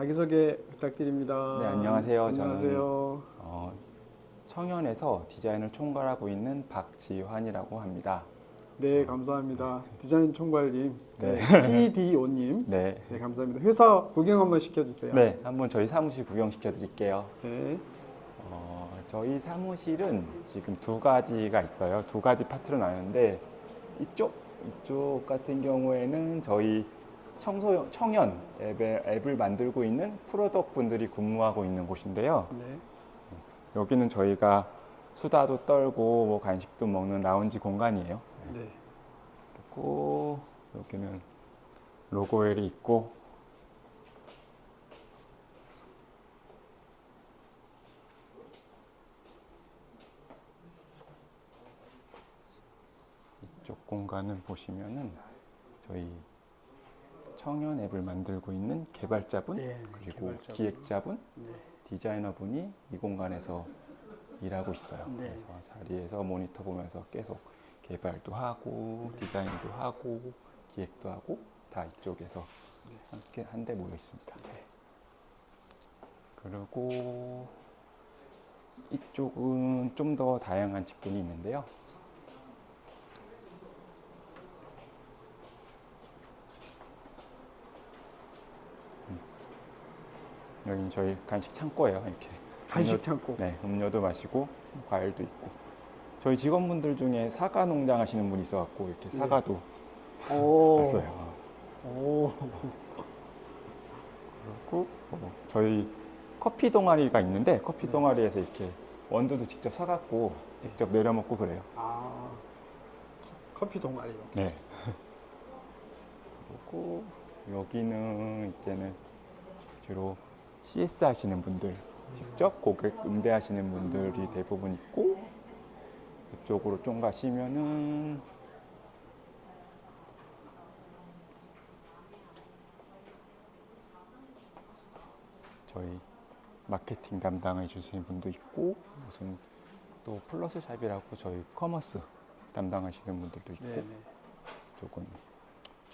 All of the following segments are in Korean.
자기소개 부탁드립니다. 네, 안녕하세요. 안녕하세요. 어, 청년에서 디자인을 총괄하고 있는 박지환이라고 합니다. 네, 감사합니다. 디자인 총괄님, 네. 네. CDO님, 네. 네, 감사합니다. 회사 구경 한번 시켜주세요. 네, 한번 저희 사무실 구경시켜 드릴게요. 네. 어, 저희 사무실은 지금 두 가지가 있어요. 두 가지 파트로 나누는데 이쪽 이쪽 같은 경우에는 저희 청소 청년 앱에, 앱을 만들고 있는 프로덕 분들이 근무하고 있는 곳인데요. 네. 여기는 저희가 수다도 떨고 뭐 간식도 먹는 라운지 공간이에요. 네. 그리고 여기는 로고엘이 있고 이쪽 공간을 보시면은 저희 청년 앱을 만들고 있는 개발자분 네, 그리고 개발자분. 기획자분 네. 디자이너분이 이 공간에서 일하고 있어요. 네. 그래서 자리에서 모니터 보면서 계속 개발도 하고 디자인도 하고 기획도 하고 다 이쪽에서 네. 함께 한데 모여 있습니다. 그리고 이쪽은 좀 더 다양한 직군이 있는데요. 여기는 저희 간식 창고예요. 이렇게 간식 음료- 창고. 네, 음료도 마시고 과일도 있고. 저희 직원분들 중에 사과 농장 하시는 분이 있어갖고 이렇게 네. 사과도 오. 봤어요. 오. 그리고 어, 저희 커피 동아리가 있는데 커피 네. 동아리에서 이렇게 원두도 직접 사갖고 직접 내려 먹고 그래요. 아. 커- 커피 동아리요. 네. 그리고 여기는 이제는 주로 CS 하시는 분들, 직접 고객 응대하시는 분들이 대부분 있고 이쪽으로 좀 가시면은 저희 마케팅 담당해 주시는 분도 있고 무슨 또 플러스 샵이라고 저희 커머스 담당하시는 분들도 있고 네, 네.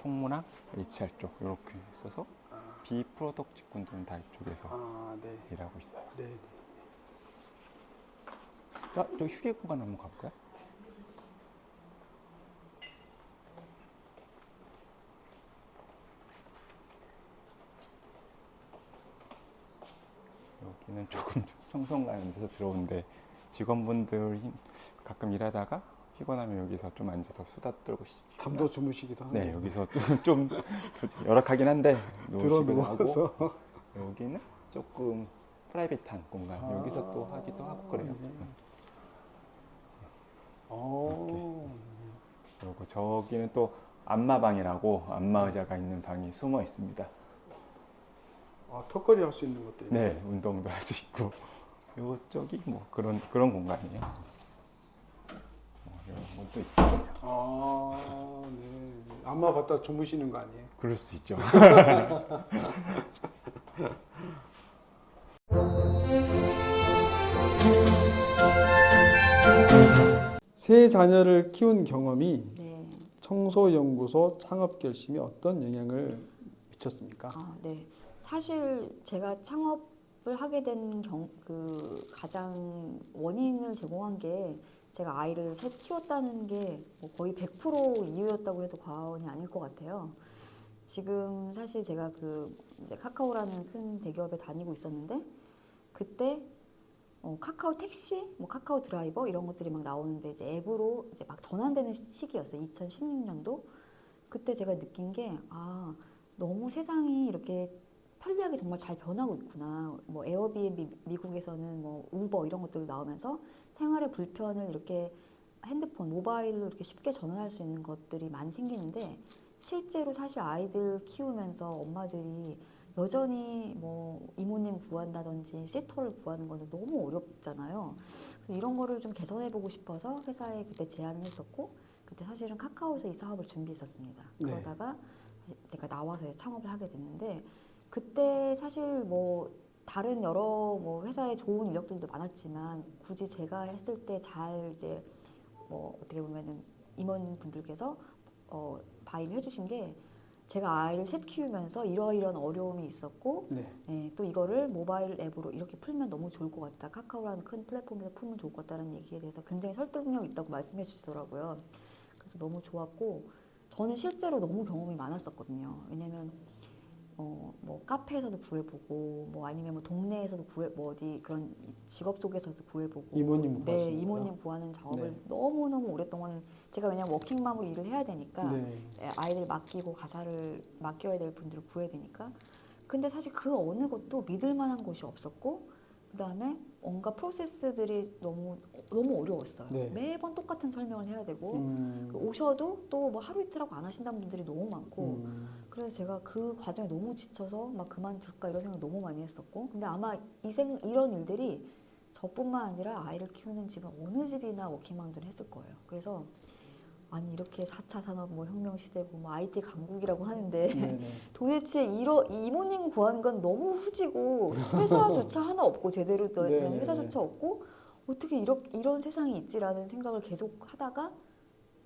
총무랑 HR 쪽 이렇게 있어서 아, 비프로덕 직군들은 다 이쪽에서 아, 네. 일하고 있어요. 네. 네. 자, 저 휴게 공간 한번 가볼까요? 여기는 조금 청성 가는 데서 들어오는데 직원분들 힘- 가끔 일하다가 피곤하면 여기서 좀 앉아서 수다 떨고 쉬- 잠도 주무시기도 하고. 네 여기서 좀 열악하긴 한데 들어 노시기도 하고 누워서. 여기는 조금 프라이빗한 공간 아. 여기서 또 하기도 하고 그래요. 네. 오. 그리고 저기는 또 안마방이라고 안마 의자가 있는 방이 숨어 있습니다. 아, 턱걸이 할 수 있는 것도 있네. 네, 운동도 할 수 있고 이쪽이 뭐 그런 그런 공간이에요. 것도 있고 아, 네. 안마 받다 주무시는 거 아니에요? 그럴 수 있죠. 세 자녀를 키운 경험이 네. 청소연구소 창업 결심에 어떤 영향을 미쳤습니까? 아, 네. 사실 제가 창업을 하게 된 경, 그 가장 원인을 제공한 게 제가 아이를 셋 키웠다는 게 뭐 거의 100% 이유였다고 해도 과언이 아닐 것 같아요. 지금 사실 제가 그 카카오라는 큰 대기업에 다니고 있었는데 그때 어, 카카오 택시, 뭐 카카오 드라이버 이런 것들이 막 나오는데 이제 앱으로 이제 막 전환되는 시기였어요. 2016년도. 그때 제가 느낀 게 아, 너무 세상이 이렇게 편리하게 정말 잘 변하고 있구나. 뭐 에어비앤비 미국에서는 뭐 우버 이런 것들 나오면서 생활의 불편을 이렇게 핸드폰, 모바일로 이렇게 쉽게 전환할 수 있는 것들이 많이 생기는데 실제로 사실 아이들 키우면서 엄마들이 여전히 뭐 이모님 구한다든지 시터를 구하는 거는 너무 어렵잖아요. 이런 거를 좀 개선해 보고 싶어서 회사에 그때 제안을 했었고 그때 사실은 카카오에서 이 사업을 준비했었습니다. 네. 그러다가 제가 나와서 창업을 하게 됐는데 그때 사실 뭐 다른 여러 뭐 회사의 좋은 이력들도 많았지만 굳이 제가 했을 때 잘 이제 뭐 어떻게 보면은 임원분들께서 어 바이를 해주신 게 제가 아이를 셋 키우면서 이러이런 어려움이 있었고 네. 예, 또 이거를 모바일 앱으로 이렇게 풀면 너무 좋을 것 같다. 카카오라는 큰 플랫폼에서 풀면 좋을 것 같다는 얘기에 대해서 굉장히 설득력 있다고 말씀해 주시더라고요. 그래서 너무 좋았고 저는 실제로 너무 경험이 많았었거든요. 왜냐면 어, 뭐 카페에서도 구해보고 뭐 아니면 뭐 동네에서도 구해 뭐 어디 그런 직업 쪽에서도 구해보고 이모님 네 구하십니다. 이모님 구하는 작업을 네. 너무 너무 오랫동안 제가 왜냐면 워킹맘으로 일을 해야 되니까 네. 예, 아이들 맡기고 가사를 맡겨야 될 분들을 구해야 되니까. 근데 사실 그 어느 것도 믿을 만한 곳이 없었고, 그 다음에 온갖 프로세스들이 너무 너무 어려웠어요. 네. 매번 똑같은 설명을 해야 되고 음. 오셔도 또 뭐 하루 이틀 하고 안 하신다는 분들이 너무 많고 음. 그래서 제가 그 과정에 너무 지쳐서 막 그만둘까 이런 생각 너무 많이 했었고 근데 아마 이 생, 이런 일들이 저뿐만 아니라 아이를 키우는 집은 어느 집이나 워킹맘들은 했을 거예요. 그래서 아니 이렇게 4차 산업 뭐 혁명 시대고 뭐 IT 강국이라고 하는데 네네. 도대체 이러 이모님 구하는 건 너무 후지고 회사조차 하나 없고 제대로 된 네네네. 회사조차 없고 어떻게 이런 이런 세상이 있지라는 생각을 계속 하다가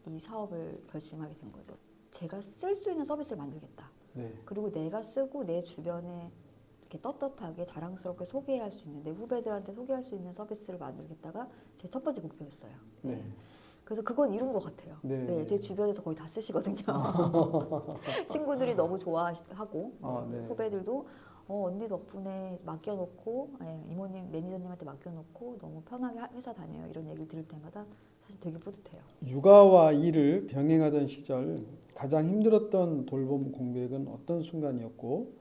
이 사업을 결심하게 된 거죠. 제가 쓸 수 있는 서비스를 만들겠다. 네. 그리고 내가 쓰고 내 주변에 이렇게 떳떳하게 자랑스럽게 소개할 수 있는 내 후배들한테 소개할 수 있는 서비스를 만들겠다가 제 첫 번째 목표였어요. 네. 그래서 그건 이룬 것 같아요. 네, 네, 네. 제 주변에서 거의 다 쓰시거든요. 친구들이 너무 좋아하고 아, 네. 후배들도 어, 언니 덕분에 맡겨놓고 예, 이모님 매니저님한테 맡겨놓고 너무 편하게 하- 회사 다녀요 이런 얘기를 들을 때마다 사실 되게 뿌듯해요. 육아와 일을 병행하던 시절 가장 힘들었던 돌봄 공백은 어떤 순간이었고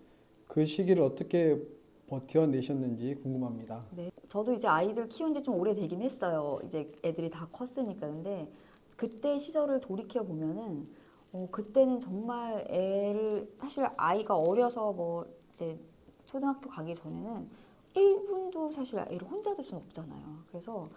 그 시기를 어떻게 버텨내셨는지 궁금합니다. 네, 저도 이제 아이들 키운 지 좀 오래되긴 했어요. 이제 애들이 다 컸으니까. 근데 그때 시절을 돌이켜 보면은 어, 그때는 정말 애를 사실 아이가 어려서 뭐 이제 초등학교 가기 전에는 1분도 사실 애를 혼자 둘 수는 없잖아요. 그래서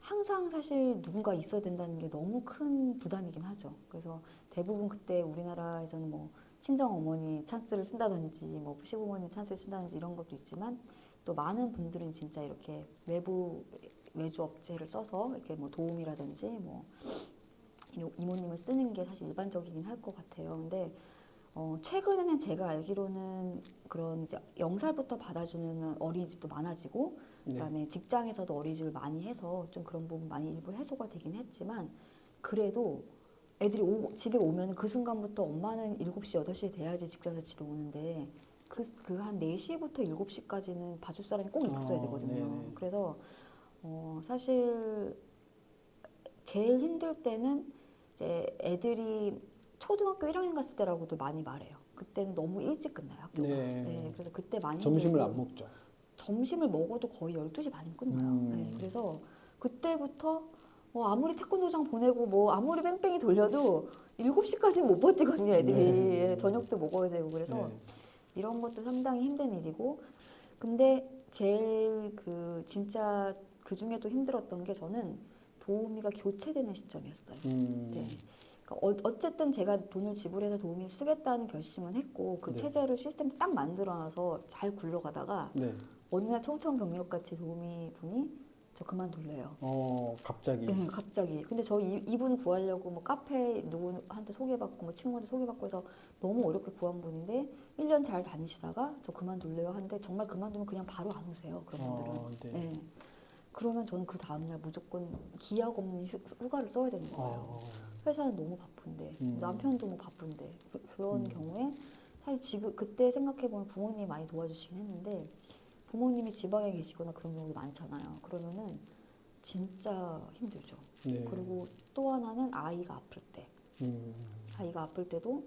항상 사실 누군가 있어야 된다는 게 너무 큰 부담이긴 하죠. 그래서 대부분 그때 우리나라에서는 뭐 친정 어머니 찬스를 쓴다든지 뭐 시부모님 찬스를 쓴다든지 이런 것도 있지만 또 많은 분들은 진짜 이렇게 외부 외주 업체를 써서 이렇게 뭐 도움이라든지 뭐 이- 이모님을 쓰는 게 사실 일반적이긴 할 것 같아요. 근데 어, 최근에는 제가 알기로는 그런 이제 영살부터 받아주는 어린이집도 많아지고 네. 그다음에 직장에서도 어린이집을 많이 해서 좀 그런 부분 많이 일부 해소가 되긴 했지만 그래도 애들이 오, 집에 오면 그 순간부터 엄마는 7시, 8시에 돼야지 직장에서 집에 오는데 그, 그 한 4시부터 7시까지는 봐줄 사람이 꼭 있어야 어, 되거든요. 네네. 그래서 어, 사실 제일 힘들 때는 이제 애들이 초등학교 1학년 갔을 때라고도 많이 말해요. 그때는 너무 일찍 끝나요, 학교가. 네. 네, 그래서 그때 많이 점심을 힘들고 안 먹죠. 점심을 먹어도 거의 12시 반이면 끝나요. 음. 네, 그래서 그때부터 뭐 아무리 태권도장 보내고 뭐 아무리 뺑뺑이 돌려도 7시까지는 못 버티거든요, 애들이. 네. 예, 저녁도 먹어야 되고 그래서 네. 이런 것도 상당히 힘든 일이고 근데 제일 그 진짜 그 중에도 힘들었던 게 저는 도우미가 교체되는 시점이었어요. 음. 네. 그러니까 어- 어쨌든 제가 돈을 지불해서 도우미 쓰겠다는 결심은 했고 그 네. 체제를 시스템 딱 만들어놔서 잘 굴러가다가 네. 어느 날 청천벽력 같이 도우미 분이 저 그만둘래요. 어 갑자기. 네, 갑자기. 근데 저 이, 이분 구하려고 뭐 카페 누구한테 소개받고 뭐 친구한테 소개받고 해서 너무 어렵게 구한 분인데 1년 잘 다니시다가 저 그만둘래요 하는데 정말 그만두면 그냥 바로 안 오세요. 그런 분들은. 어, 네. 네. 그러면 저는 그 다음날 무조건 기약 없는 휴, 휴가를 써야 되는 거예요. 어, 회사는 너무 바쁜데 음. 남편도 뭐 바쁜데 그, 런 음. 경우에 사실 지금 그때 생각해 보면 부모님이 많이 도와주시긴 했는데 부모님이 지방에 계시거나 그런 경우도 많잖아요. 그러면은 진짜 힘들죠. 네. 그리고 또 하나는 아이가 아플 때 음. 아이가 아플 때도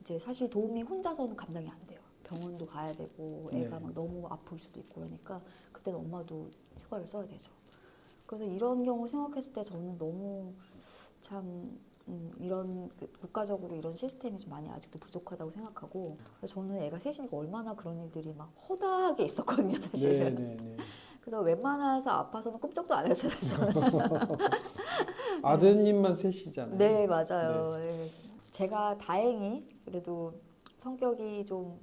이제 사실 도움이 혼자서는 감당이 안 돼요. 병원도 가야 되고 애가 네. 막 너무 아플 수도 있고 그러니까 그때는 엄마도 휴가를 써야 되죠. 그래서 이런 경우 생각했을 때 저는 너무 참 음, 이런 그 국가적으로 이런 시스템이 좀 많이 아직도 부족하다고 생각하고 저는 애가 셋이니까 얼마나 그런 일들이 막 허다하게 있었거든요 네, 사실은. 네, 네. 그래서 웬만해서 아파서는 꿈쩍도 안 했어요 저는. 아드님만 셋이잖아요. 네 맞아요. 네. 제가 다행히 그래도 성격이 좀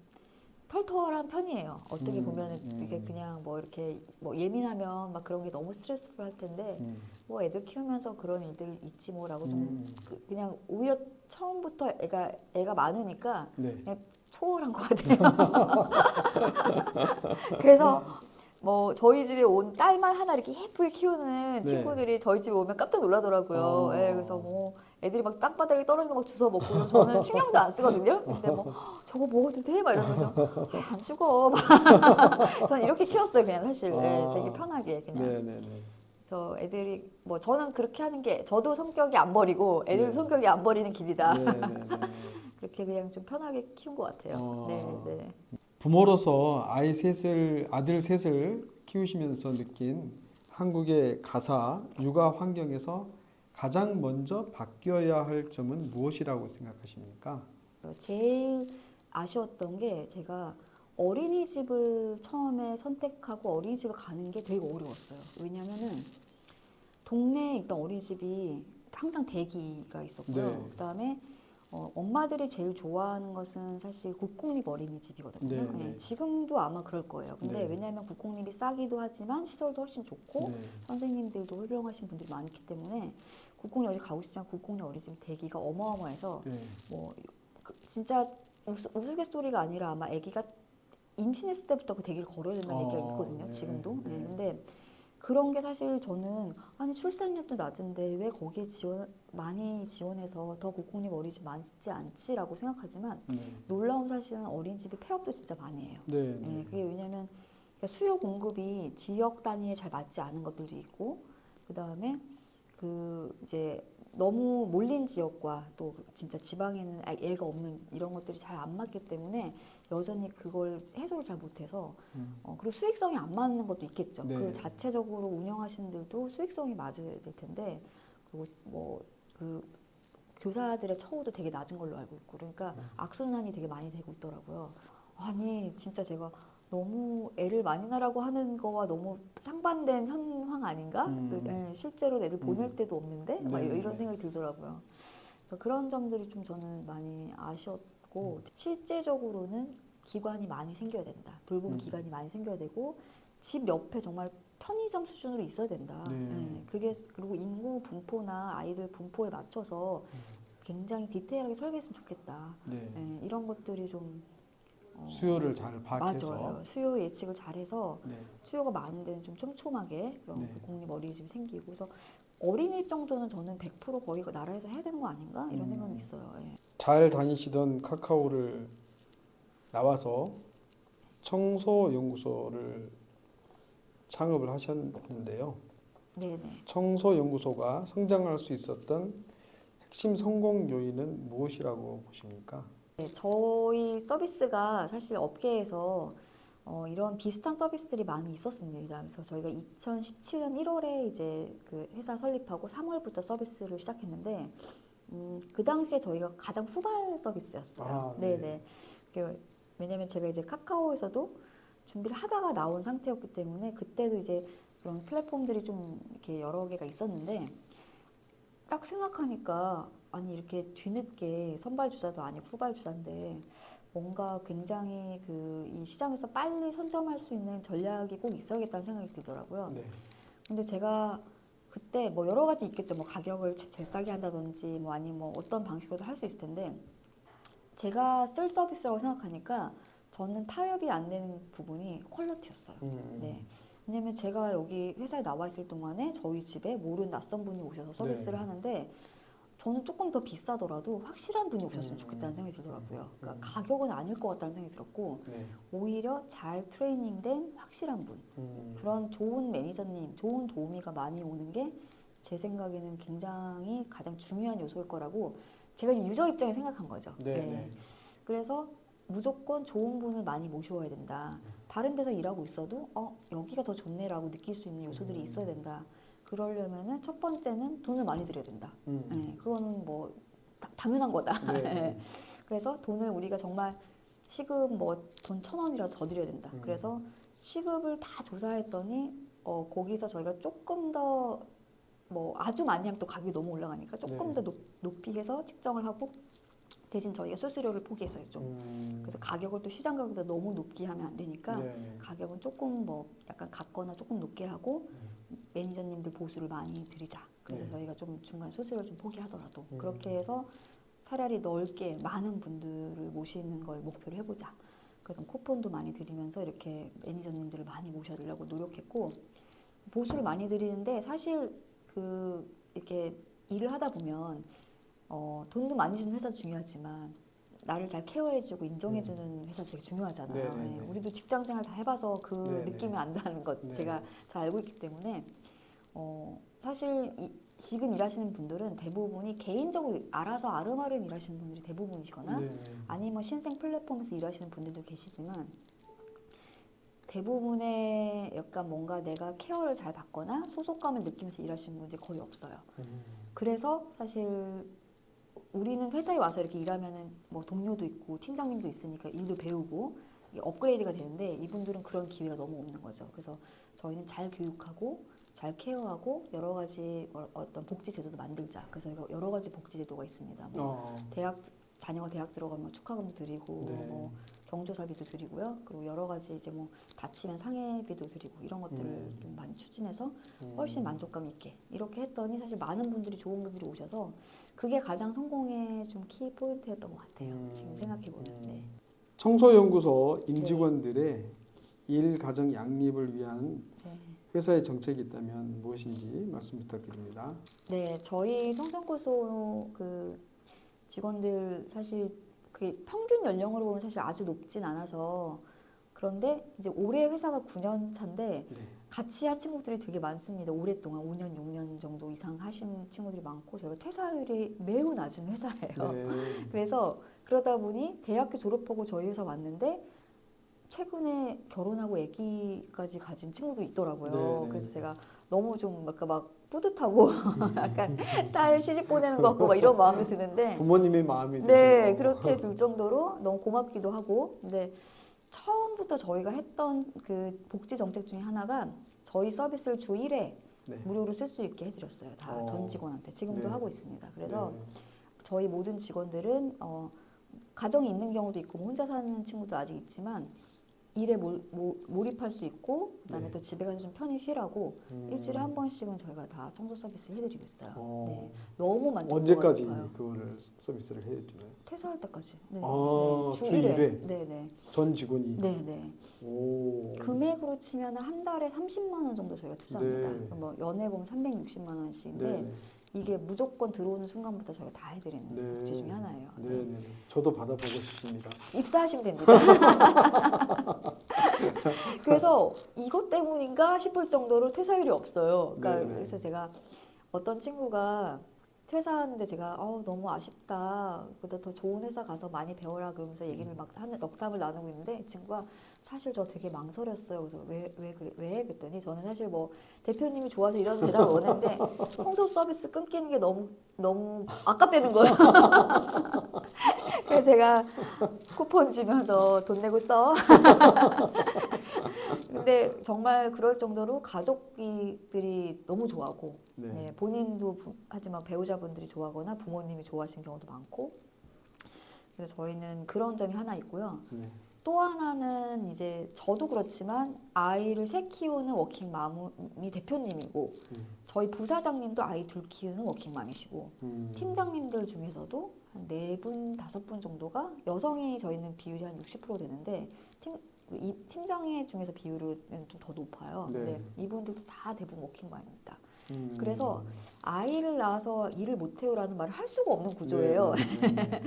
털털한 편이에요. 어떻게 음, 보면 음. 이게 그냥 뭐 이렇게 뭐 예민하면 막 그런 게 너무 스트레스풀 할 텐데 음. 뭐 애들 키우면서 그런 일들 있지 뭐라고 음. 좀 그, 그냥 오히려 처음부터 애가 애가 많으니까 네. 초월한 것 같아요. 그래서 뭐 저희 집에 온 딸만 하나 이렇게 예쁘게 키우는 네. 친구들이 저희 집에 오면 깜짝 놀라더라고요. 어. 예, 그래서 뭐 애들이 막 땅바닥에 떨어지는 거막 주워 먹고 저는 신경도 안 쓰거든요. 근데 뭐 저거 먹어도 돼? 막 이러면서 아, 안 죽어. 막 저는 이렇게 키웠어요, 그냥 사실. 예, 아. 되게 편하게 그냥. 네, 네, 네. 그래서 애들이 뭐 저는 그렇게 하는 게 저도 성격이 안 버리고 애들도 네. 성격이 안 버리는 길이다. 네, 네, 네. 그렇게 그냥 좀 편하게 키운 것 같아요. 어. 네, 네. 부모로서 아이 셋을 아들 셋을 키우시면서 느낀 한국의 가사 육아 환경에서 가장 먼저 바뀌어야 할 점은 무엇이라고 생각하십니까? 제일 아쉬웠던 게 제가 어린이집을 처음에 선택하고 어린이집을 가는 게 되게 어려웠어요. 왜냐면은 동네에 있던 어린이집이 항상 대기가 있었고요. 네. 그다음에 어, 엄마들이 제일 좋아하는 것은 사실 국공립 어린이집이거든요. 네, 네, 네. 지금도 아마 그럴 거예요. 근데 네. 왜냐하면 국공립이 싸기도 하지만 시설도 훨씬 좋고 네. 선생님들도 훌륭하신 분들이 많기 때문에 국공립 어린이집 가고 싶지만 국공립 어린이집 대기가 어마어마해서 네. 뭐 그- 진짜 우스, 우스갯소리가 아니라 아마 아기가 임신했을 때부터 그 대기를 걸어야 된다는 어, 얘기가 있거든요. 네, 지금도. 네. 네. 근데 그런 게 사실 저는 아니 출산율도 낮은데 왜 거기에 지원 많이 지원해서 더 국공립 어린이집 많지 않지라고 생각하지만 네. 놀라운 사실은 어린이집이 폐업도 진짜 많이 해요. 네. 예, 네. 그게 왜냐하면 수요 공급이 지역 단위에 잘 맞지 않은 것들도 있고 그 다음에 그 이제 너무 몰린 지역과 또 진짜 지방에는 아- 애가 없는 이런 것들이 잘 안 맞기 때문에 여전히 그걸 해소를 잘 못해서 음. 어, 그리고 수익성이 안 맞는 것도 있겠죠. 네. 그 자체적으로 운영하시는 분들도 수익성이 맞아야 될 텐데 그리고 뭐그 교사들의 처우도 되게 낮은 걸로 알고 있고 그러니까 악순환이 되게 많이 되고 있더라고요. 아니 진짜 제가 너무 애를 많이 낳으라고 하는 거와 너무 상반된 현황 아닌가? 음. 그, 예, 실제로 애들 보낼 음. 때도 없는데 막 네, 이런, 네. 생각이 들더라고요. 그런 점들이 좀 저는 많이 아쉬웠 고 음. 실제적으로는 기관이 많이 생겨야 된다. 돌봄 음. 기관이 많이 생겨야 되고 집 옆에 정말 편의점 수준으로 있어야 된다. 네. 예, 그게 그리고 인구 분포나 아이들 분포에 맞춰서 음. 굉장히 디테일하게 설계했으면 좋겠다. 네. 예, 이런 것들이 좀 어, 수요를 잘 파악해서 맞아요. 수요 예측을 잘해서 네. 수요가 많은 데는 좀 촘촘하게 네. 공립 어린이집이 생기고 그래서 어린이집 정도는 저는 100% 거의 그 나라에서 해야 되는 거 아닌가 이런 음. 생각이 있어요. 예. 잘 다니시던 카카오를 나와서 청소 연구소를 창업을 하셨는데요. 네네. 청소 연구소가 성장할 수 있었던 핵심 성공 요인은 무엇이라고 보십니까? 네, 저희 서비스가 사실 업계에서 어, 이런 비슷한 서비스들이 많이 있었습니다. 그래서 저희가 2017년 1월에 이제 그 회사 설립하고 3월부터 서비스를 시작했는데 음, 그 당시에 저희가 가장 후발 서비스였어요. 아, 네. 네네. 그, 왜냐면 제가 이제 카카오에서도 준비를 하다가 나온 상태였기 때문에 그때도 이제 그런 플랫폼들이 좀 이렇게 여러 개가 있었는데 딱 생각하니까 아니 이렇게 뒤늦게 선발 주자도 아니고 후발 주자인데 뭔가 굉장히 그 이 시장에서 빨리 선점할 수 있는 전략이 꼭 있어야겠다는 생각이 들더라고요. 네. 근데 제가 그때 뭐 여러 가지 있겠죠. 뭐 가격을 제- 제일 싸게 한다든지 뭐 아니면 뭐 어떤 방식으로도 할 수 있을 텐데 제가 쓸 서비스라고 생각하니까 저는 타협이 안 되는 부분이 퀄리티였어요. 음. 네. 왜냐면 제가 여기 회사에 나와 있을 동안에 저희 집에 모르는 낯선 분이 오셔서 서비스를 네. 하는데 저는 조금 더 비싸더라도 확실한 분이 오셨으면 음. 좋겠다는 생각이 들더라고요. 그러니까 음. 가격은 아닐 것 같다는 생각이 들었고 네. 오히려 잘 트레이닝된 확실한 분 음. 그런 좋은 매니저님, 좋은 도우미가 많이 오는 게 제 생각에는 굉장히 가장 중요한 요소일 거라고 제가 유저 입장에 생각한 거죠. 네. 네. 네. 그래서 무조건 좋은 분을 많이 모셔야 된다. 다른 데서 일하고 있어도 어 여기가 더 좋네라고 느낄 수 있는 요소들이 음. 있어야 된다. 그러려면은 첫 번째는 돈을 많이 들여야 된다. 음. 네, 그거는 뭐 다- 당연한 거다. 네. 네. 그래서 돈을 우리가 정말 시급 뭐 돈 천 원이라도 더 드려야 된다. 음. 그래서 시급을 다 조사했더니 어 거기서 저희가 조금 더 뭐 아주 많이 하면 또 가격이 너무 올라가니까 조금 네. 더 높, 높이 해서 측정을 하고 대신 저희가 수수료를 포기했어요 좀. 음. 그래서 가격을 또 시장 가격보다 너무 높게 하면 안 되니까 네, 네. 가격은 조금 뭐 약간 같거나 조금 높게 하고 매니저님들 보수를 많이 드리자. 그래서 네. 저희가 좀 중간 수수료를 좀 포기하더라도 음. 그렇게 해서 차라리 넓게 많은 분들을 모시는 걸 목표로 해보자. 그래서 쿠폰도 많이 드리면서 이렇게 매니저님들을 많이 모셔주려고 노력했고 보수를 많이 드리는데 사실 그 이렇게 일을 하다 보면 어, 돈도 많이 주는 회사 중요하지만 나를 잘 케어해주고 인정해주는 회사 되게 중요하잖아요. 음. 네네네. 예, 우리도 직장 생활 다 해봐서 그 네네. 느낌이 안다는 것 네. 제가 잘 알고 있기 때문에 어, 사실 이, 지금 일하시는 분들은 대부분이 개인적으로 알아서 아름아름 일하시는 분들이 대부분이시거나 네, 네. 아니면 신생 플랫폼에서 일하시는 분들도 계시지만 대부분의 약간 뭔가 내가 케어를 잘 받거나 소속감을 느끼면서 일하시는 분들이 거의 없어요. 음. 그래서 사실 우리는 회사에 와서 이렇게 일하면은 뭐 동료도 있고 팀장님도 있으니까 일도 배우고 업그레이드가 되는데 이분들은 그런 기회가 너무 없는 거죠. 그래서 저희는 잘 교육하고 잘 케어하고 여러 가지 어- 어떤 복지 제도도 만들자. 그래서 여러 가지 복지 제도가 있습니다. 뭐 어. 대학 자녀가 대학 들어가면 축하금도 드리고 네. 뭐 경조사비도 드리고요. 그리고 여러 가지 이제 뭐 다치면 상해비도 드리고 이런 것들을 음. 좀 많이 추진해서 음. 훨씬 만족감 있게 이렇게 했더니 사실 많은 분들이 좋은 분들이 오셔서 그게 가장 성공의 좀 키 포인트였던 것 같아요. 음. 지금 생각해 보면. 음. 네. 청소연구소 임직원들의 일 가정 양립을 위한 네. 회사의 정책이 있다면 무엇인지 말씀 부탁드립니다. 네, 저희 청소연구소 그 직원들 사실 그 평균 연령으로 보면 사실 아주 높진 않아서 그런데 이제 올해 회사가 9년 차인데 네. 같이 한 친구들이 되게 많습니다. 오랫동안 5년, 6년 정도 이상 하신 친구들이 많고 저희가 퇴사율이 매우 낮은 회사예요. 네. 그래서 그러다 보니 대학교 졸업하고 저희 회사 왔는데 최근에 결혼하고 아기까지 가진 친구도 있더라고요. 네, 네. 그래서 제가 너무 좀 약간 막 뿌듯하고 약간 딸 시집 보내는 것 같고 막 이런 마음이 드는데 부모님의 마음이 네 드시고. 그렇게 들 정도로 너무 고맙기도 하고 근데 처음부터 저희가 했던 그 복지 정책 중에 하나가 저희 서비스를 주 1회 네. 무료로 쓸 수 있게 해드렸어요. 다 어. 전 직원한테 지금도 네. 하고 있습니다. 그래서 네. 저희 모든 직원들은 어, 가정이 있는 경우도 있고 뭐 혼자 사는 친구도 아직 있지만 일에 몰, 모, 몰입할 수 있고 그다음에 네. 또 집에 가서 좀 편히 쉬라고 음. 일주일에 한 번씩은 저희가 다 청소 서비스 해드리고 있어요. 어. 네, 너무 만족. 언제까지 그거를 서비스를 해주나요? 퇴사할 때까지. 네, 아, 네, 주 일회? 네, 네, 전 직원이. 네, 네. 오. 금액으로 치면 한 달에 30만 원 정도 저희가 투자합니다. 네. 뭐 연애 보면 360만 원씩인데 네. 이게 무조건 들어오는 순간부터 저희가 다 해드리는 네. 복지 중에 하나예요. 네, 네. 네. 저도 받아보고 싶습니다. 입사하시면 됩니다. 그래서 이것 때문인가 싶을 정도로 퇴사율이 없어요. 그러니까 네 네. 그래서 제가 어떤 친구가 퇴사하는데 제가 어, 너무 아쉽다. 그보다 더 좋은 회사 가서 많이 배워라 그러면서 얘기를 막 하는 넉담을 나누고 있는데 이 친구가 사실 저 되게 망설였어요. 그래서 왜 왜 그래 왜 그랬더니 저는 사실 뭐 대표님이 좋아서 이런 대답을 원했는데 청소 서비스 끊기는 게 너무 너무 아깝다는 거예요. 그래서 제가 쿠폰 주면서 돈 내고 써. 근데 정말 그럴 정도로 가족들이 너무 좋아하고 네. 네, 본인도 부- 하지만 배우자분들이 좋아하거나 부모님이 좋아하시는 경우도 많고 그래서 저희는 그런 점이 하나 있고요. 네. 또 하나는 이제 저도 그렇지만 아이를 셋 키우는 워킹맘이 대표님이고 음. 저희 부사장님도 아이 둘 키우는 워킹맘이시고 음. 팀장님들 중에서도 한 네 분 다섯 분 정도가 여성이 저희는 비율이 한 60% 되는데 팀 이 팀장의 중에서 비율은 좀 더 높아요. 네. 근데 이분들도 다 대부분 워킹맘입니다. 음. 그래서 아이를 낳아서 일을 못 해요라는 말을 할 수가 없는 구조예요. 네, 네, 네,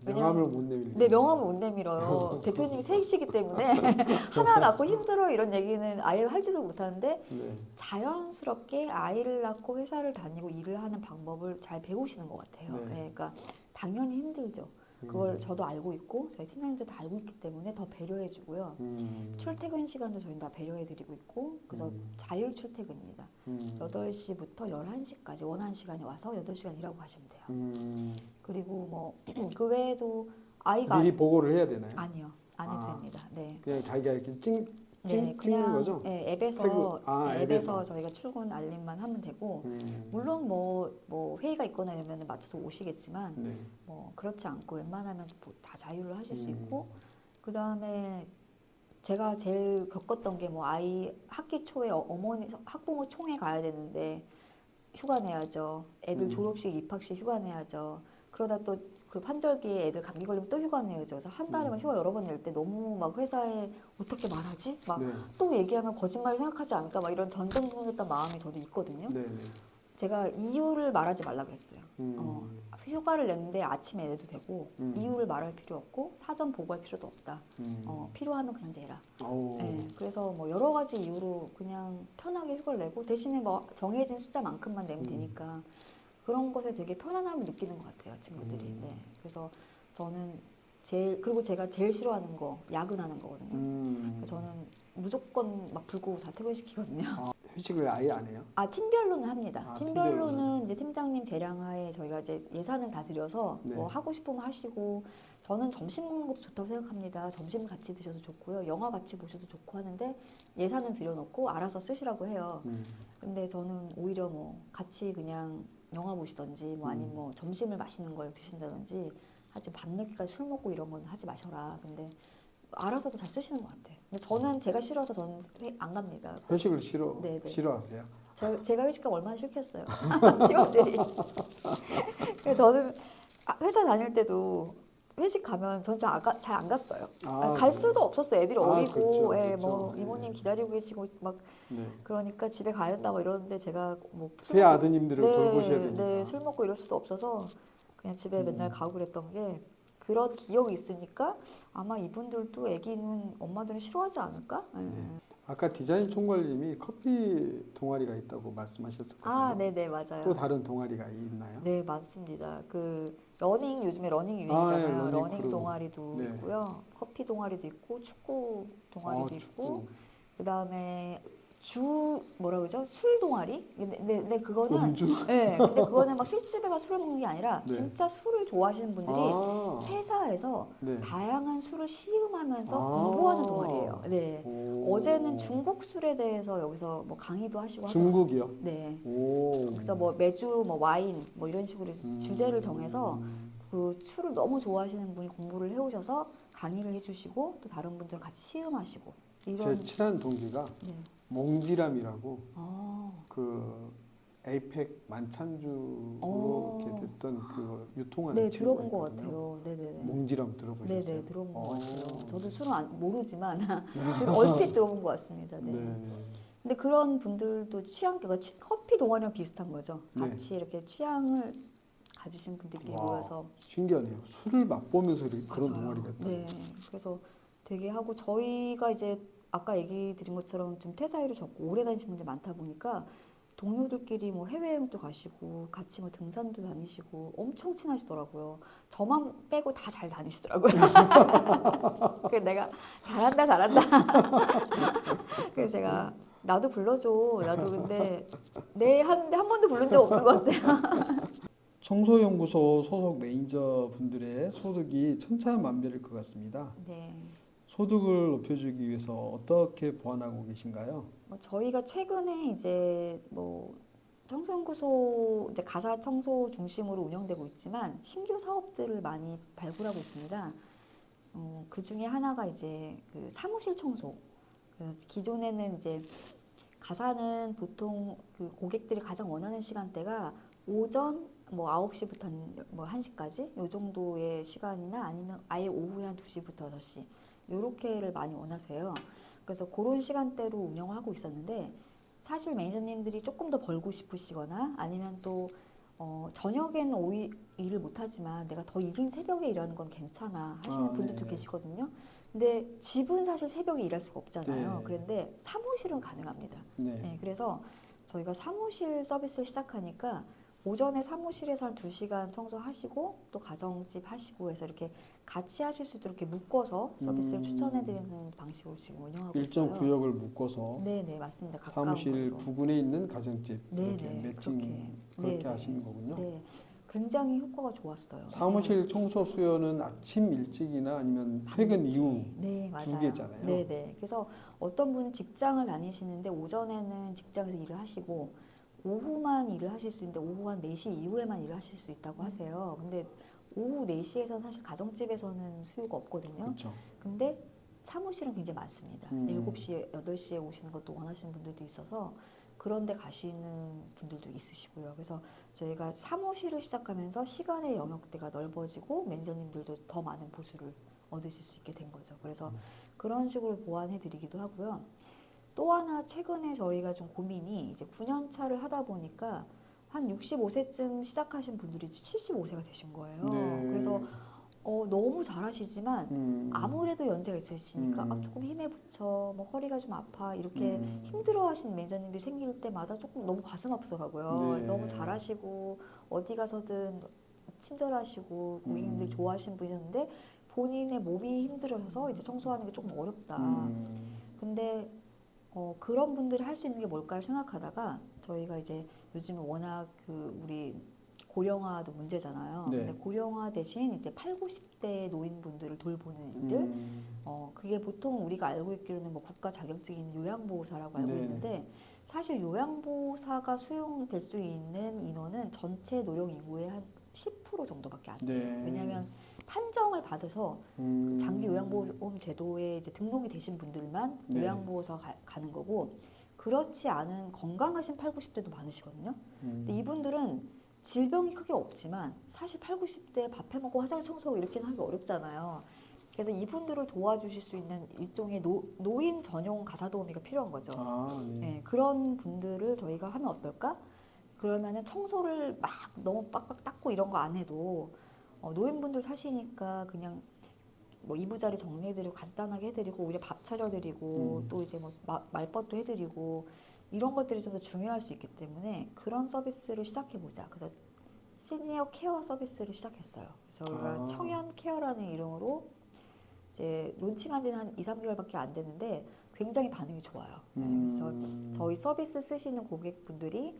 네. 명함을 못 내밀고. 네, 명함을 못 내밀어요. 대표님이 셋이시기 때문에 하나 낳고 힘들어 이런 얘기는 아예 할지도 못하는데 네. 자연스럽게 아이를 낳고 회사를 다니고 일을 하는 방법을 잘 배우시는 것 같아요. 네. 네, 그러니까 당연히 힘들죠. 그걸 음. 저도 알고 있고 저희 팀장님도 다 알고 있기 때문에 더 배려해 주고요. 음. 출퇴근 시간도 저희는 다 배려해 드리고 있고 그래서 음. 자율 출퇴근입니다. 음. 8시부터 11시까지 원하는 시간에 와서 8시간 일하고 가시면 돼요. 음. 그리고 뭐 그 외에도 아이가 미리 보고를 해야 되나요? 아니요. 안 해도 아. 됩니다. 네. 그냥 자기가 이렇게 찍 찍, 찍는 거죠? 네, 앱에서 태그- 아, 네, 앱에서. 앱에서 저희가 출근 알림만 하면 되고 음. 물론 뭐, 뭐 회의가 있거나 이러면 맞춰서 오시겠지만 네. 뭐 그렇지 않고 웬만하면 뭐 다 자율로 하실 수 음. 있고 그 다음에 제가 제일 겪었던 게 뭐 아이 학기 초에 어- 어머니 학부모 총회 가야 되는데 휴가 내야죠. 애들 음. 졸업식 입학식 휴가 내야죠. 그러다 또 그 판절기에 애들 감기 걸리면 또 휴가 내야죠. 그래서 한 달에만 음. 휴가 여러 번 낼 때 너무 막 회사에 어떻게 말하지? 막 네. 또 얘기하면 거짓말 생각하지 않을까 막 이런 전전긍긍했던 마음이 저도 있거든요. 네. 네. 제가 이유를 말하지 말라 그랬어요. 음. 어, 휴가를 냈는데 아침에 내도 되고 음. 이유를 말할 필요 없고 사전 보고할 필요도 없다. 음. 어, 필요하면 그냥 내라. 아우. 네, 그래서 뭐 여러 가지 이유로 그냥 편하게 휴가를 내고 대신에 뭐 정해진 숫자만큼만 내면 음. 되니까 그런 것에 되게 편안함을 느끼는 것 같아요 친구들이. 음. 네, 그래서 저는 제일 그리고 제가 제일 싫어하는 거 야근하는 거거든요. 음. 그래서 저는 무조건 막 불고 다 퇴근시키거든요. 아, 회식을 아예 안 해요? 아 팀별로는 합니다. 아, 팀별로는 팀별로는. 이제 팀장님 대량하에 저희가 이제 예산을 다 드려서 네. 뭐 하고 싶으면 하시고 저는 점심 먹는 것도 좋다고 생각합니다. 점심 같이 드셔도 좋고요. 영화 같이 보셔도 좋고 하는데 예산은 들여놓고 알아서 쓰시라고 해요. 음. 근데 저는 오히려 뭐 같이 그냥 영화 보시던지 뭐 아니면 음. 뭐 점심을 맛있는 걸 드신다든지 하지 밤늦게까지 술 먹고 이런 건 하지 마셔라. 근데 알아서도 잘 쓰시는 것 같아요. 근데 저는 제가 싫어서 저는 회- 안 갑니다. 회식을 싫어 네, 네. 싫어하세요? 저, 제가 회식가 얼마나 싫겠어요. 직원들이. 그래서 저는 아, 회사 다닐 때도 회식 가면 전 잘 안 갔어요. 아, 갈 네. 수도 없었어요. 애들이 아, 어리고, 그렇죠, 예, 그렇죠. 뭐 네. 이모님 기다리고 계시고 막 네. 그러니까 집에 가야 된다 뭐 이러는데 제가 뭐새 아드님들을 네, 돌보셔야 되니까. 네, 술 먹고 이럴 수도 없어서 그냥 집에 음. 맨날 가고 그랬던 게 그런 기억이 있으니까 아마 이분들도 애기는 엄마들은 싫어하지 않을까? 예. 네. 아까 디자인 총괄님이 커피 동아리가 있다고 말씀하셨었거든요. 아, 네, 네, 맞아요. 또 다른 동아리가 있나요? 네, 맞습니다. 그 러닝 요즘에 러닝 아, 유행이잖아요. 예, 러닝 러닝. 동아리도 네. 있고요. 커피 동아리도 있고 축구 동아리도 아, 있고 축구. 그다음에 주 뭐라 그러죠? 술 동아리? 근데, 근데, 근데 그거는 음주. 네, 근데 그거는 막 술집에 가 술을 먹는 게 아니라 네. 진짜 술을 좋아하시는 분들이 아, 회사에서 네. 다양한 술을 시음하면서 아. 공부하는 동아리예요. 네. 오. 어제는 중국 술에 대해서 여기서 뭐 강의도 하시고. 중국이요. 네. 오. 그래서 뭐 매주 뭐 와인 뭐 이런 식으로 음. 주제를 정해서 그 술을 너무 좋아하시는 분이 공부를 해 오셔서 강의를 해 주시고 또 다른 분들 같이 시음하시고 이런 제 친한 동기가 네. 몽지람이라고 아, 그 에이펙 만찬주로 오. 이렇게 됐던 그 유통하는 네 들어본 것. 같아요. 네네네. 몽지람 들어보셨어요? 네네 들어본 것 오. 같아요. 저도 술은 안, 모르지만 얼핏 들어본 것 같습니다. 네. 네. 네. 근데 그런 분들도 취향가 취- 커피 동아리랑 비슷한 거죠. 네. 같이 이렇게 취향을 가지신 분들끼리 와. 모여서 신기하네요. 술을 맛보면서 이렇게 그런. 동아리가 있다. 네. 그래서 되게 하고 저희가 이제 아까 얘기 드린 것처럼 좀 퇴사일을 적고 오래 다니신 분들이 많다 보니까 동료들끼리 뭐 해외여행도 가시고 같이 뭐 등산도 다니시고 엄청 친하시더라고요. 저만 빼고 다 잘 다니시더라고요. 그래서 내가 잘한다 잘한다. 그래서 제가 나도 불러줘. 나도 근데 내 하는데 한 번도 부른 적 없는 것 같아요. 청소연구소 소속 매니저 분들의 소득이 천차만별일 것 같습니다. 네. 소득을 높여주기 위해서 어떻게 보완하고 계신가요? 뭐 저희가 최근에 이제 뭐 청소연구소 이제 가사 청소 중심으로 운영되고 있지만 신규 사업들을 많이 발굴하고 있습니다. 어, 그 중에 하나가 이제 그 사무실 청소. 그 기존에는 이제 가사는 보통 그 고객들이 가장 원하는 시간대가 오전 뭐 9시부터 한, 뭐 1시까지 요 정도의 시간이나 아니면 아예 오후에 한 2시부터 6시 요렇게를 많이 원하세요. 그래서 그런 시간대로 운영하고 있었는데 사실 매니저님들이 조금 더 벌고 싶으시거나 아니면 또 어, 저녁에는 오히 일을 못하지만 내가 더 이른 새벽에 일하는 건 괜찮아 하시는 아, 분들도 네. 계시거든요. 근데 집은 사실 새벽에 일할 수가 없잖아요. 네. 그런데 사무실은 가능합니다. 네. 네, 그래서 저희가 사무실 서비스를 시작하니까 오전에 사무실에서 한 두시간 청소하시고 또 가정집 하시고 해서 이렇게 같이 하실 수 있도록 이렇게 묶어서 서비스를 음. 추천해드리는 방식으로 지금 운영하고 일정 있어요. 구역을 묶어서 네, 네, 맞습니다. 가까운 사무실 걸로. 부근에 있는 가정집 네, 이렇게 네, 매칭 그렇게. 그렇게 네, 네. 하시는 거군요. 네, 굉장히 효과가 좋았어요. 사무실 청소 수요는 아침 일찍이나 아니면 퇴근 이후 네. 두 개잖아요. 네, 네. 그래서 어떤 분은 직장을 다니시는데 오전에는 직장에서 일을 하시고 오후만 일을 하실 수 있는데 오후 한 4시 이후에만 일을 하실 수 있다고 하세요. 근데 오후 4시에서 사실 가정집에서는 수요가 없거든요. 그렇죠. 근데 사무실은 굉장히 많습니다. 음. 7시에, 8시에 오시는 것도 원하시는 분들도 있어서 그런 데 가시는 분들도 있으시고요. 그래서 저희가 사무실을 시작하면서 시간의 영역대가 넓어지고 매니저님들도 더 많은 보수를 얻으실 수 있게 된 거죠. 그래서 그런 식으로 보완해 드리기도 하고요. 또 하나 최근에 저희가 좀 고민이 이제 9년 차를 하다 보니까 한 65세쯤 시작하신 분들이 75세가 되신 거예요. 네. 그래서 어, 너무 잘하시지만 음. 아무래도 연세가 있으시니까 음. 아, 조금 힘에 붙여 뭐 허리가 좀 아파 이렇게 음. 힘들어하시는 매니저님들이 생길 때마다 조금 너무 가슴 아프더라고요. 네. 너무 잘하시고 어디 가서든 친절하시고 고객님들 음. 좋아하시는 분이셨는데 본인의 몸이 힘들어서 이제 청소하는 게 조금 어렵다. 음. 근데 어, 그런 분들이 할 수 있는 게 뭘까 생각하다가 저희가 이제 요즘 워낙 그 우리 고령화도 문제잖아요. 네. 근데 고령화 대신 이제 8, 90대 노인분들을 돌보는 일들 음. 어, 그게 보통 우리가 알고 있기로는 뭐 국가 자격증인 요양보호사라고 알고 네네. 있는데 사실 요양보호사가 수용될 수 있는 인원은 전체 노령 인구의 한 10% 정도밖에 안 돼요. 네. 왜냐하면 판정을 받아서 음. 장기 요양보험 제도에 이제 등록이 되신 분들만 네. 요양보호사 가, 가는 거고 그렇지 않은 건강하신 8, 90대도 많으시거든요. 음. 근데 이분들은 질병이 크게 없지만 사실 8, 90대 밥 해 먹고 화장실 청소하고 이렇게는 하기 어렵잖아요. 그래서 이분들을 도와주실 수 있는 일종의 노, 노인 전용 가사 도우미가 필요한 거죠. 아, 네. 예, 그런 분들을 저희가 하면 어떨까? 그러면은 청소를 막 너무 빡빡 닦고 이런 거 안 해도 어, 노인분들 사시니까 그냥 뭐 이부자리 정리해드리고 간단하게 해드리고 오히려 밥 차려드리고 음. 또 이제 뭐 마- 말벗도 해드리고 이런 것들이 좀 더 중요할 수 있기 때문에 그런 서비스를 시작해보자. 그래서 시니어 케어 서비스를 시작했어요. 그래서 저희가 아. 청년 케어라는 이름으로 이제 론칭한 지는 한 2, 3개월밖에 안 됐는데 굉장히 반응이 좋아요. 네, 그래서 음. 저희 서비스 쓰시는 고객분들이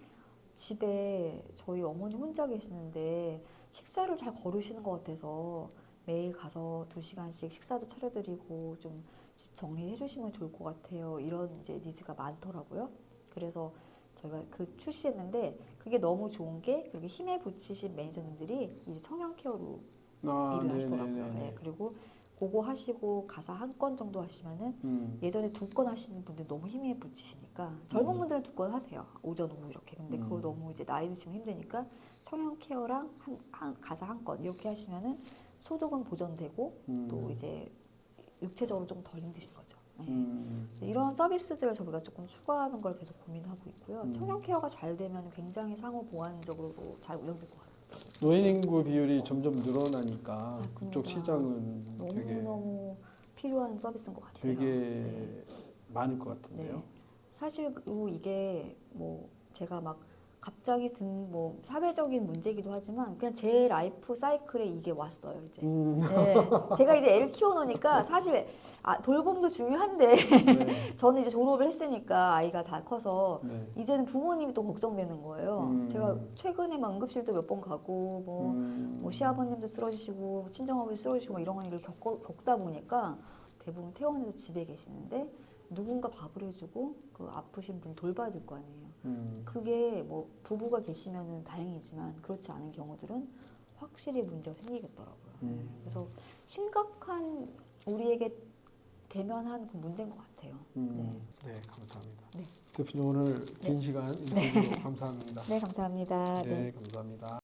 집에 저희 어머니 혼자 계시는데 식사를 잘 거르시는 것 같아서 매일 가서 두 시간씩 식사도 차려드리고 좀 집 정리해 주시면 좋을 것 같아요. 이런 이제 니즈가 많더라고요. 그래서 저희가 그 출시했는데 그게 너무 좋은 게 그렇게 힘에 붙이신 매니저님들이 이제 청년 케어로 아, 일을 하시더라고요. 네네네네. 네, 그리고 그거 하시고 가사 한 건 정도 하시면은 음. 예전에 두 건 하시는 분들 너무 힘에 붙이시니까 젊은 음. 분들은 두 건 하세요 오전 오후 이렇게 근데 그거 음. 너무 이제 나이 드시면 힘드니까 청년 케어랑 한, 한 가사 한 건 이렇게 하시면은 소득은 보전되고 음. 또 이제 육체적으로 좀 덜 힘드신 거죠. 네. 음. 이런 서비스들을 저희가 조금 추가하는 걸 계속 고민하고 있고요. 음. 청년 케어가 잘 되면 굉장히 상호 보완적으로도 잘 운영될 것 같아요. 노인 인구 비율이 점점 늘어나니까 맞습니다. 그쪽 시장은 너무 되게 너무 필요한 서비스인 것 같아요. 되게 네. 많을 것 같은데요. 네. 사실 그리고 이게 뭐 제가 막 갑자기 든 뭐 사회적인 문제이기도 하지만 그냥 제 라이프 사이클에 이게 왔어요 이제. 음. 네. 제가 이제 애를 키워놓으니까 사실 아, 돌봄도 중요한데 네. 저는 이제 졸업을 했으니까 아이가 다 커서 네. 이제는 부모님이 또 걱정되는 거예요. 음. 제가 최근에 막 응급실도 몇 번 가고 뭐, 음. 뭐 시아버님도 쓰러지시고 친정아버지 쓰러지시고 뭐 이런 일을 겪어, 겪다 보니까 대부분 퇴원해서 집에 계시는데 누군가 밥을 해주고 그 아프신 분 돌봐야 될거 아니에요. 음. 그게 뭐 부부가 계시면은 다행이지만 그렇지 않은 경우들은 확실히 문제가 생기겠더라고요. 음. 그래서 심각한 우리에게 대면한 그 문제인 것 같아요. 음. 네, 감사합니다. 네. 대표님 오늘 긴 시간 인터뷰 감사합니다. 네, 감사합니다. 네, 감사합니다.